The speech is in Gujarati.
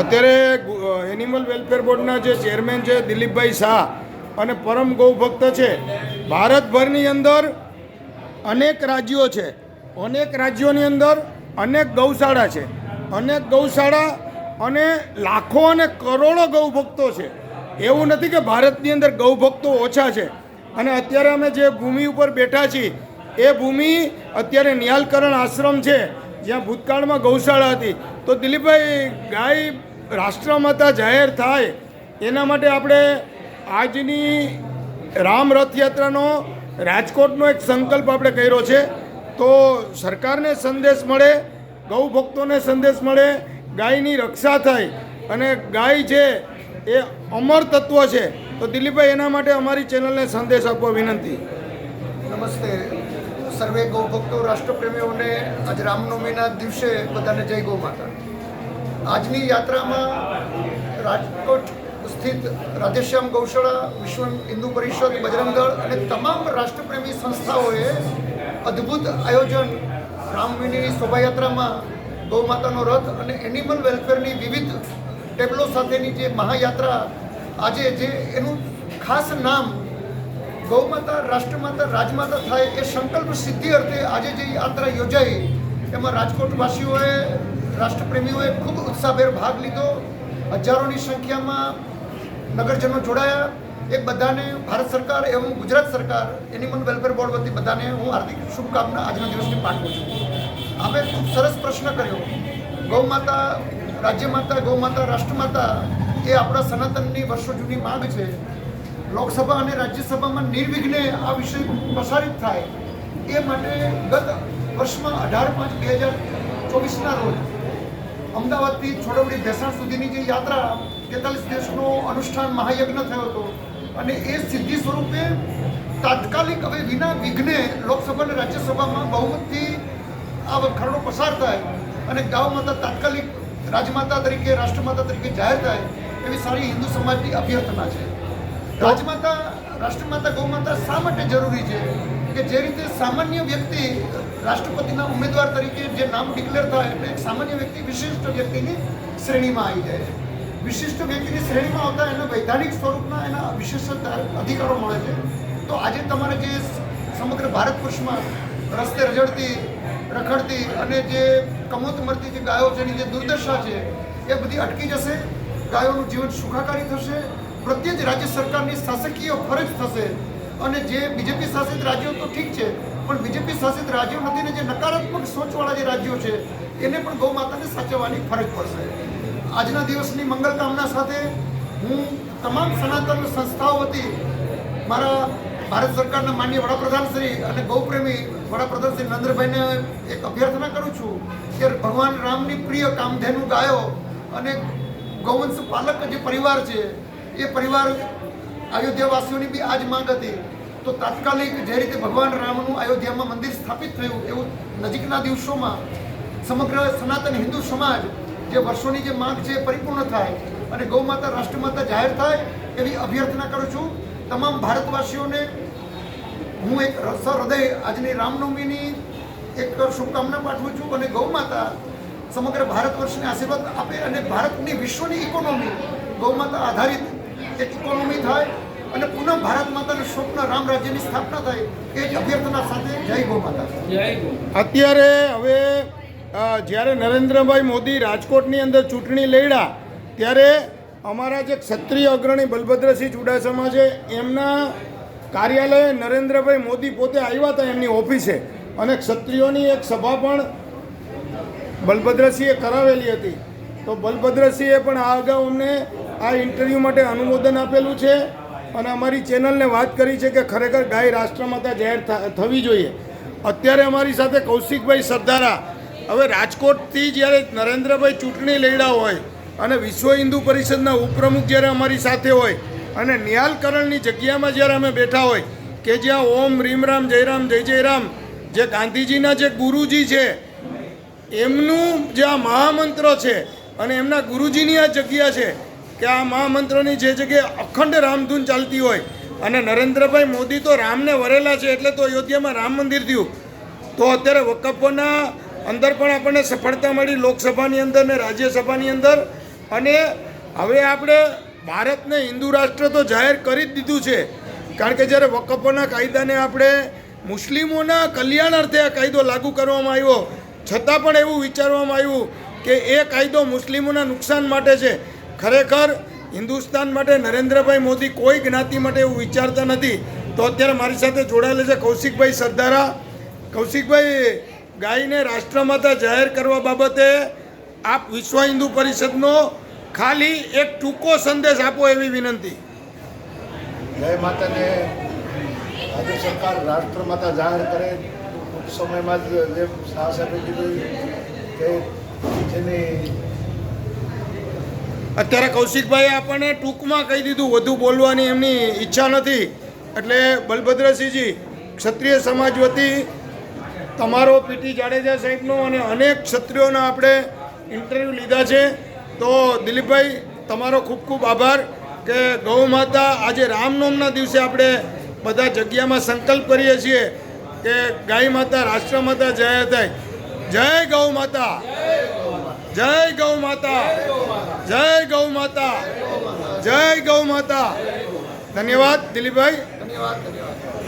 અત્યારે એનિમલ વેલફેર બોર્ડના જે ચેરમેન છે દિલીપભાઈ શાહ અને પરમ ગૌભક્ત છે, ભારતભરની અંદર અનેક રાજ્યો છે. અનેક રાજ્યોની અંદર અનેક ગૌશાળા છે. અનેક ગૌશાળા અને લાખો અને કરોડો ગૌભક્તો છે. એવું નથી કે ભારતની અંદર ગૌભક્તો ઓછા છે. અને અત્યારે અમે જે ભૂમિ ઉપર બેઠા છીએ, એ ભૂમિ અત્યારે નિયાલકરણ આશ્રમ છે. જ્યાં ભૂતકાળમાં ગૌશાળા હતી. તો દિલીપભાઈ, ગાય રાષ્ટ્રમાતા જાહેર થાય, એના માટે આપણે આજની રામ રથયાત્રાનો રાજકોટનો એક સંકલ્પ આપણે કર્યો છે. તો સરકારને સંદેશ મળે, ગૌ ભક્તોને સંદેશ મળે, ગાયની રક્ષા થાય અને ગાય છે એ અમર તત્વ છે. તો દિલીપભાઈ, એના માટે અમારી ચેનલને સંદેશ આપવા વિનંતી. નમસ્તે. સર્વે ગૌભક્તો રાષ્ટ્રપ્રેમીઓને આજ રામનવમીના દિવસે બધાને જય ગૌ માતા. આજની યાત્રામાં રાજકોટ સ્થિત રાધેશ્યામ ગૌશાળા, વિશ્વ હિન્દુ પરિષદ બજરંગ દળ અને તમામ રાષ્ટ્રપ્રેમી સંસ્થાઓએ અદ્ભુત આયોજન રામવિનીની શોભાયાત્રામાં ગૌ માતાનો રથ અને એનિમલ વેલફેરની વિવિધ ટેબલો સાથેની જે મહાયાત્રા આજે જે એનું ખાસ નામ ગૌમાતા, રાષ્ટ્રમાતા, રાજમાતા થાય એ સંકલ્પ સિદ્ધિ અર્થે આજે જે યાત્રા યોજાઈ, એમાં રાજકોટવાસીઓએ, રાષ્ટ્રપ્રેમીઓએ ખૂબ ઉત્સાહભેર ભાગ લીધો. હજારોની સંખ્યામાં નગરજનો જોડાયા. એ બધાને ભારત સરકાર એવં ગુજરાત સરકાર, એનિમલ વેલફેર બોર્ડ વતી બધાને હું હાર્દિક શુભકામના આજના દિવસની પાઠવું છું. આપે ખૂબ સરસ પ્રશ્ન કર્યો. ગૌમાતા, રાજ્યમાતા, ગૌમાતા, રાષ્ટ્રમાતા એ આપણા સનાતનની વર્ષો જૂની માંગ છે. લોકસભા અને રાજ્યસભામાં નિર્વિઘ્ને આ વિષય પ્રસારિત થાય એ માટે ગત વર્ષમાં અઢાર પાંચ બે હજાર ચોવીસના રોજ અમદાવાદથી છોડવડી ભેસાણ સુધીની જે યાત્રા તેતાલીસ દેશનો અનુષ્ઠાન મહાયજ્ઞ થયો હતો અને એ સિદ્ધિ સ્વરૂપે તાત્કાલિક હવે વિના વિઘ્ને લોકસભા અને રાજ્યસભામાં બહુમતથી આ ખરડો પસાર થાય અને ગાવ માતા તાત્કાલિક રાજમાતા તરીકે, રાષ્ટ્રમાતા તરીકે જાહેર થાય એવી સારી હિન્દુ સમાજની અભ્યર્થના છે. રાજમાતા, રાષ્ટ્રમાતા, ગૌમાતા શા માટે જરૂરી છે કે જે રીતે સામાન્ય વ્યક્તિ રાષ્ટ્રપતિના ઉમેદવાર તરીકે જે નામ ડિક્લેર થાય, એટલે એક સામાન્ય વ્યક્તિ વિશિષ્ટ વ્યક્તિની શ્રેણીમાં આવી જાય છે. વિશિષ્ટ વ્યક્તિની શ્રેણીમાં આવતા એને વૈધાનિક સ્વરૂપના એના વિશેષ અધિકારો મળે છે. તો આજે તમારે જે સમગ્ર ભારત વર્ષમાં રસ્તે રજડતી રખડતી અને જે કમોત મરતી જે ગાયો છે એની જે દુર્દશા છે, એ બધી અટકી જશે. ગાયોનું જીવન સુખાકારી થશે. પ્રત્યે જ રાજ્ય સરકારની શાસકીય ફરજ થશે. અને જે બીજેપી શાસિત રાજ્યો તો ઠીક છે, પણ બીજેપી શાસિત રાજ્યો નથી ને જે નકારાત્મક સોચવાળા જે રાજ્યો છે, એને પણ ગૌ માતાને સાચવવાની ફરજ પડશે. આજના દિવસની મંગલ કામના સાથે હું તમામ સનાતન સંસ્થાઓ વતી મારા ભારત સરકારના માન્ય વડાપ્રધાન શ્રી અને ગૌપ્રેમી વડાપ્રધાન શ્રી નરેન્દ્રભાઈને એક અભ્યર્થના કરું છું કે ભગવાન રામની પ્રિય કામધેનુ ગાયો અને ગૌવંશ પાલક જે પરિવાર છે એ પરિવાર અયોધ્યાવાસીઓની બી આ જ માંગ હતી. તો તાત્કાલિક જે રીતે ભગવાન રામનું અયોધ્યામાં મંદિર સ્થાપિત થયું એવું નજીકના દિવસોમાં સમગ્ર સનાતન હિન્દુ સમાજ જે વર્ષોની જે માંગ છે પરિપૂર્ણ થાય અને ગૌ માતા રાષ્ટ્રમાતા જાહેર થાય એવી અભ્યર્થના કરું છું. તમામ ભારતવાસીઓને હું એક હૃદય આજની રામનવમીની એક શુભકામના પાઠવું છું અને ગૌ માતા સમગ્ર ભારત વર્ષને આશીર્વાદ આપે અને ભારતની વિશ્વની ઇકોનોમી ગૌ માતા આધારિત એક ઇકોનોમી થાય અને પુનઃ ભારત માતાનું સ્વપ્ન રામ રાજ્યની સ્થાપના થાય એ જ અભ્યર્થના સાથે જય ગો માતા અત્યારે હવે જ્યારે નરેન્દ્રભાઈ મોદી રાજકોટની અંદર ચૂંટણી લડ્યા ત્યારે અમારા જે ક્ષત્રિય અગ્રણી બલભદ્રસિંહ ચુડાસમા છે એમના કાર્યાલયે નરેન્દ્રભાઈ મોદી પોતે આવ્યા હતા એમની ઓફિસે. અને ક્ષત્રિયોની એક સભા પણ બલભદ્રસિંહે કરાવેલી હતી. તો બલભદ્રસિંહે પણ આ અગાઉ અમને આ ઇન્ટરવ્યૂ માટે અનુમોદન આપેલું છે અને અમારી ચેનલને વાત કરી છે કે ખરેખર ગાય રાષ્ટ્રમાતા જાહેર થવી જોઈએ. અત્યારે અમારી સાથે કૌશિકભાઈ સરદારા. હવે રાજકોટથી જ્યારે નરેન્દ્રભાઈ ચૂંટણી લડ્યા હોય અને વિશ્વ હિન્દુ પરિષદના ઉપપ્રમુખ જ્યારે અમારી સાથે હોય અને નિહાલકરણની જગ્યામાં જ્યારે અમે બેઠા હોય કે જ્યાં ઓમ રીમરામ જયરામ જય જયરામ જય જય રામ, જે ગાંધીજીના જે ગુરુજી છે, એમનું જે આ મહામંત્ર છે અને એમના ગુરુજીની આ જગ્યા છે કે આ મહામંત્રની જે જગ્યાએ અખંડ રામધૂન ચાલતી હોય અને નરેન્દ્રભાઈ મોદી તો રામને વરેલા છે એટલે તો અયોધ્યામાં રામ મંદિર થયું. તો અત્યારે વકફોના અંદર પણ આપણને સફળતા મળી લોકસભાની અંદર ને રાજ્યસભાની અંદર. અને હવે આપણે ભારતને હિન્દુ રાષ્ટ્ર તો જાહેર કરી જ દીધું છે. કારણ કે જ્યારે વકફોના કાયદાને આપણે મુસ્લિમોના કલ્યાણ અર્થે આ કાયદો લાગુ કરવામાં આવ્યો, છતાં પણ એવું વિચારવામાં આવ્યું કે એ કાયદો મુસ્લિમોના નુકસાન માટે છે. ખરેખર હિન્દુસ્તાન માટે નરેન્દ્રભાઈ મોદી કોઈ જ્ઞાતિ માટે એવું વિચારતા નથી, તો અત્યારે મારી સાથે જોડાયેલા છે કૌશિકભાઈ સરદારા. કૌશિકભાઈ, ગાયને રાષ્ટ્રમાતા જાહેર કરવા બાબતે આપ વિશ્વ હિન્દુ પરિષદનો ખાલી એક ટૂંકો સંદેશ આપો એવી વિનંતી. જય માતાને રાજ્ય સરકાર રાષ્ટ્રમાતા જાહેર કરે. ટૂંક સમયમાં જ જેમ સાહેબે કીધું કે જેની અત્યારે કૌશિકભાઈએ આપણને ટૂંકમાં કહી દીધું, વધુ બોલવાની એમની ઈચ્છા નથી. એટલે બલભદ્રસિંહજી, ક્ષત્રિય સમાજ વતી તમારો પીટી જાડેજા સાહેબનો અને અનેક ક્ષત્રિયોના આપણે ઇન્ટરવ્યૂ લીધા છે. તો દિલીપભાઈ, તમારો ખૂબ ખૂબ આભાર કે ગૌ માતા આજે રામનવમના દિવસે આપણે બધા જગ્યામાં સંકલ્પ કરીએ છીએ કે ગાય માતા, રાષ્ટ્ર માતા જય થાય જય ગૌ માતા. જય ગૌ માતા. જય ગૌ માતા. જય ગૌ માતા. ધન્યવાદ દિલીપભાઈ. ધન્યવાદ ધન્યવાદ.